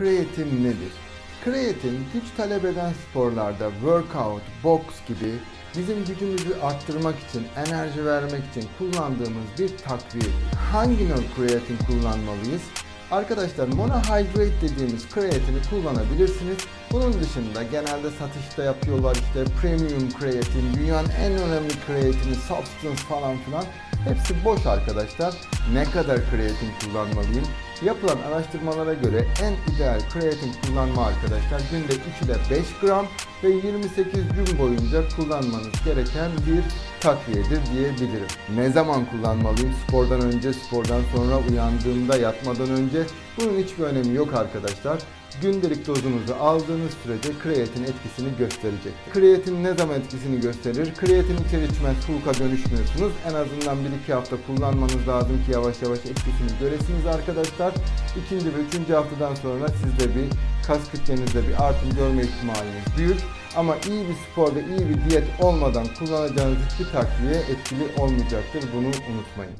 kreatin nedir? Kreatin güç talep eden sporlarda workout, boks gibi bizim gücümüzü arttırmak için, enerji vermek için kullandığımız bir takviye. Hangi növ kreatin kullanmalıyız? Arkadaşlar monohydrate dediğimiz kreatini kullanabilirsiniz. Bunun dışında genelde satışta yapıyorlar işte premium kreatin, dünyanın en önemli kreatini, substance falan filan. Hepsi boş arkadaşlar. Ne kadar kreatin kullanmalıyım? Yapılan araştırmalara göre en ideal kreatin kullanma arkadaşlar günde 3 ile 5 gram ve 28 gün boyunca kullanmanız gereken bir takviyedir diyebilirim. Ne zaman kullanmalıyım? Spordan önce, spordan sonra, uyandığımda, yatmadan önce bunun hiçbir önemi yok arkadaşlar. Gündelik dozunuzu aldığınız sürece kreatin etkisini gösterecektir. Kreatin ne zaman etkisini gösterir? Kreatin içer içmez hulka dönüşmüyorsunuz. En azından 1-2 hafta kullanmanız lazım ki yavaş yavaş etkisini göresiniz arkadaşlar. İkinci ve üçüncü haftadan sonra sizde bir kas kütlenizde bir artım görme ihtimaliniz büyük. Ama iyi bir spor ve iyi bir diyet olmadan kullanacağınız hiçbir takviye etkili olmayacaktır. Bunu unutmayın.